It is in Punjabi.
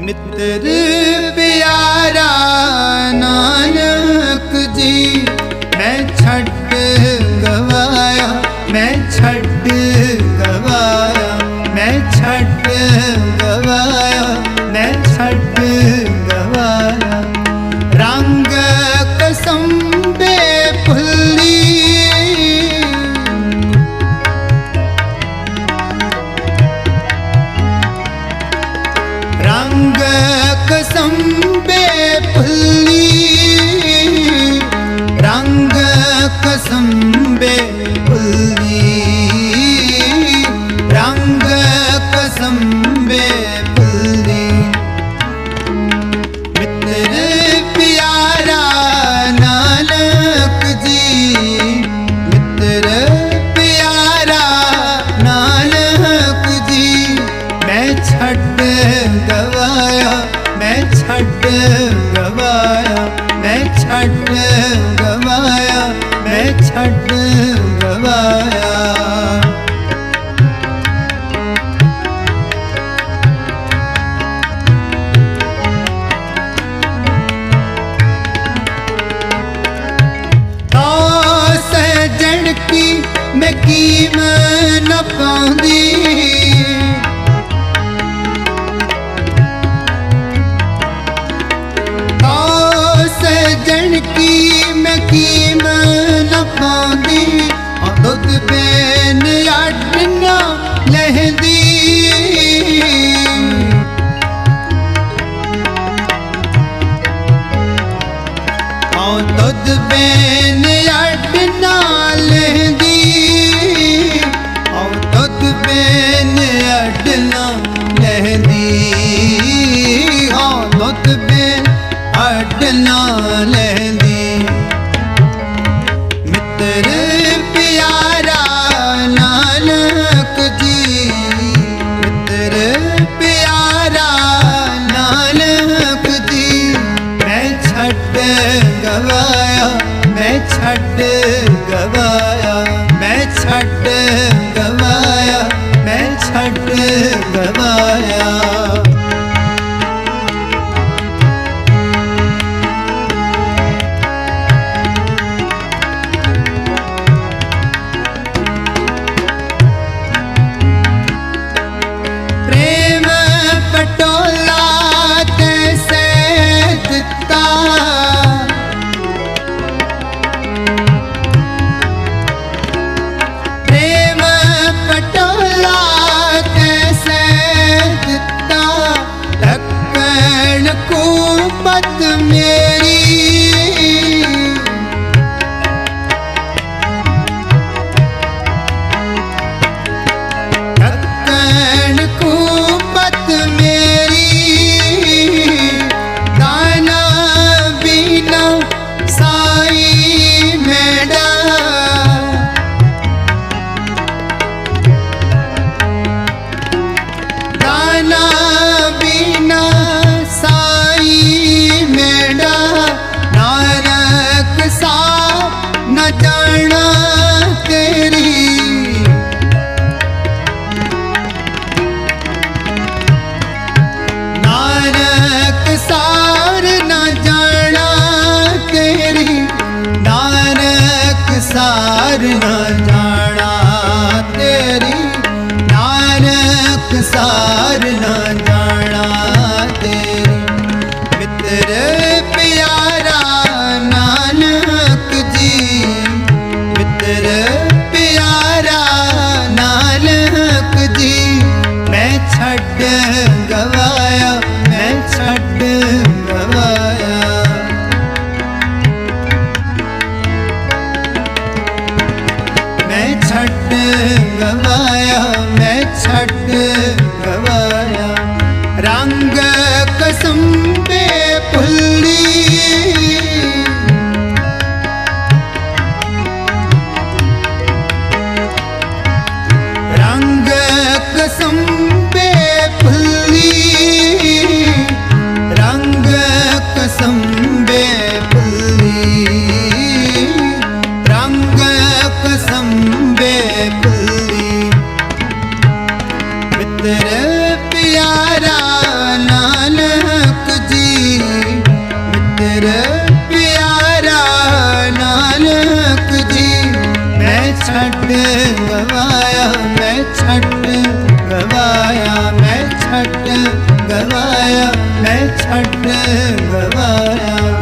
ਮਿੱਤਰ ਪਿਆਰਾ ਨਾਨਕ ਜੀ, ਮੈਂ ਛੱਡ ਗਵਾਇਆ, ਮੈਂ ਛੱਡ ਗਵਾਇਆ, ਮੈਂ ਛੱਡ ਗਵਾਇਆ, ਮੈਂ ਛੱਡ ਗਵਾਇਆ। ਰੰਗ ਕਸਮ ਬੇ ਕਸਮ ਬੇਪੁੱਲੀ ਰੰਗ ਕਸਮ ਬੇਪੁੱਲੀ ਮਿੱਤਰ ਪਿਆਰਾ ਨਾਨਕ ਜੀ ਮਿੱਤਰ ਪਿਆਰਾ ਨਾਨਕ ਜੀ ਮੈਂ ਛੱਡ ਗਵਾਇਆ ਮੈਂ ਛੱਡ ਗਵਾਇਆ ਮੈਂ ਛੱਡ ਗਵਾਇਆ ਬੇਨ ਅੱਡ ਨਾ ਲਹਿੰਦੀ। ਆਉ ਦੁੱਧ ਬੇਨ ਛੱਡ ਗਵਾਇਆ ਮੈਂ ਛੱਡ baktım ਸਾਰ ਨਾ ਜਾਣਾ ਤੇਰੀ ਨਾਨਕ ਸਾਰ ਨਾ ਛੱਡ ਗਵਾਇਆ ਮੈਂ ਛੱਡ ਛੱਡ ਗਵਾਇਆ ਮੈਂ ਛੱਡ ਗਵਾਇਆ ਮੈਂ ਛੱਡ ਗਵਾਇਆ ਮੈਂ ਛੱਡ ਗਵਾਇਆ।